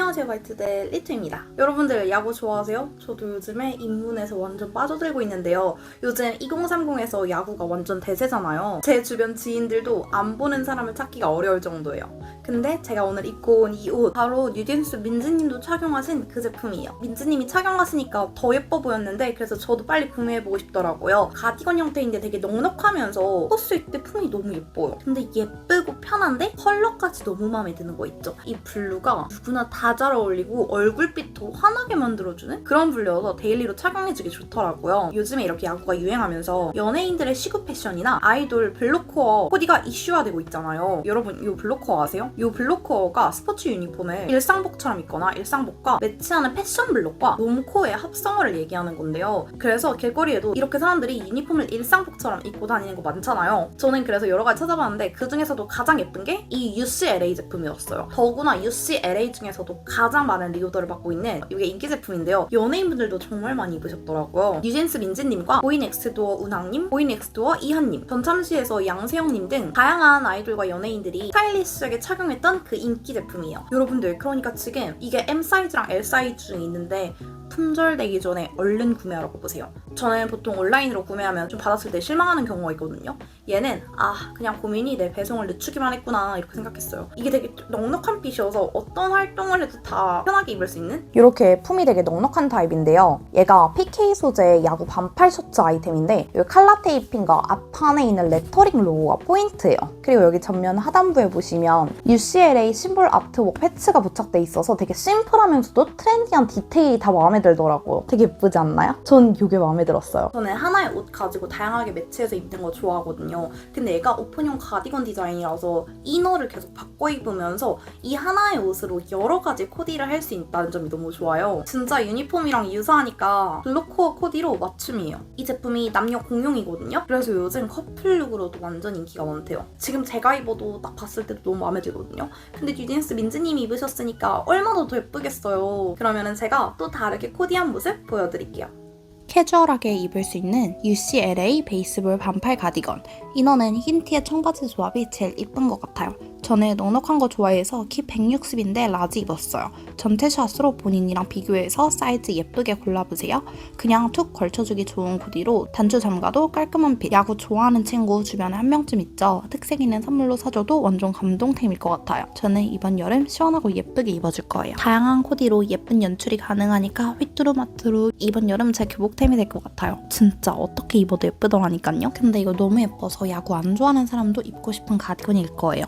안녕하세요 바이트대 리트입니다. 여러분들 야구 좋아하세요? 저도 요즘에 입문해서 완전 빠져들고 있는데요. 요즘 2030에서 야구가 완전 대세잖아요. 제 주변 지인들도 안 보는 사람을 찾기가 어려울 정도예요. 근데 제가 오늘 입고 온 이 옷 바로 뉴진스 민지님도 착용하신 그 제품이에요. 민지님이 착용하시니까 더 예뻐 보였는데 그래서 저도 빨리 구매해보고 싶더라고요. 가디건 형태인데 되게 넉넉하면서 코스 입때 품이 너무 예뻐요. 근데 예쁘고 편한데 컬러까지 너무 마음에 드는 거 있죠? 이 블루가 누구나 다 잘 어울리고 얼굴빛 더 환하게 만들어주는 그런 블루여서 데일리로 착용해주기 좋더라고요. 요즘에 이렇게 야구가 유행하면서 연예인들의 시구 패션이나 아이돌 블루코어 코디가 이슈화되고 있잖아요. 여러분 이 블루코어 아세요? 이 블루코어가 스포츠 유니폼을 일상복처럼 입거나 일상복과 매치하는 패션 블록과 롬코어의 합성어를 얘기하는 건데요. 그래서 길거리에도 이렇게 사람들이 유니폼을 일상복처럼 입고 다니는 거 많잖아요. 저는 그래서 여러 가지 찾아봤는데 그 중에서도 가장 예쁜 게 이 UCLA 제품이었어요. 더구나 UCLA 중에서도 가장 많은 리오더를 받고 있는 이게 인기 제품인데요. 연예인분들도 정말 많이 입으셨더라고요. 뉴진스 민지님과 보이넥스도어 운항님, 보이넥스도어 이한님, 전참시에서 양세형님 등 다양한 아이돌과 연예인들이 스타일리시하게 착용 했던 그 인기 제품이에요. 여러분들 그러니까 지금 이게 M 사이즈랑 L 사이즈 중에 있는데 품절되기 전에 얼른 구매하라고 보세요. 저는 보통 온라인으로 구매하면 좀 받았을 때 실망하는 경우가 있거든요. 얘는 아 그냥 고민이 내 배송을 늦추기만 했구나 이렇게 생각했어요. 이게 되게 넉넉한 핏이어서 어떤 활동을 해도 다 편하게 입을 수 있는 이렇게 품이 되게 넉넉한 타입인데요. 얘가 PK 소재의 야구 반팔 셔츠 아이템인데 여기 칼라 테이핑과 앞판에 있는 레터링 로고가 포인트예요. 그리고 여기 전면 하단부에 보시면 UCLA 심볼 아트웍 패치가 부착돼 있어서 되게 심플하면서도 트렌디한 디테일이 다 마음에 들더라고요. 되게 예쁘지 않나요? 전 이게 마음에 들었어요. 저는 하나의 옷 가지고 다양하게 매치해서 입는 거 좋아하거든요. 근데 얘가 오픈형 가디건 디자인이라서 이너를 계속 바꿔 입으면서 이 하나의 옷으로 여러 가지 코디를 할 수 있다는 점이 너무 좋아요. 진짜 유니폼이랑 유사하니까 블루코어 코디로 맞춤이에요. 이 제품이 남녀 공용이거든요. 그래서 요즘 커플룩으로도 완전 인기가 많대요. 지금 제가 입어도 딱 봤을 때도 너무 마음에 들거든요. 근데 뉴진스 민지님이 입으셨으니까 얼마나 더 예쁘겠어요. 그러면은 제가 또 다르게 코디한 모습 보여드릴게요. 캐주얼하게 입을 수 있는 UCLA 베이스볼 반팔 가디건. 이너는 흰 티에 청바지 조합이 제일 이쁜 것 같아요. 저는 넉넉한 거 좋아해서 키 160인데 라지 입었어요. 전체 샷으로 본인이랑 비교해서 사이즈 예쁘게 골라보세요. 그냥 툭 걸쳐주기 좋은 코디로 단추 잠가도 깔끔한 핏. 야구 좋아하는 친구 주변에 한 명쯤 있죠. 특색 있는 선물로 사줘도 완전 감동템일 것 같아요. 저는 이번 여름 시원하고 예쁘게 입어줄 거예요. 다양한 코디로 예쁜 연출이 가능하니까 휘뚜루마뚜루 이번 여름 제 교복템이 될 것 같아요. 진짜 어떻게 입어도 예쁘더라니까요. 근데 이거 너무 예뻐서 야구 안 좋아하는 사람도 입고 싶은 가디건일 거예요.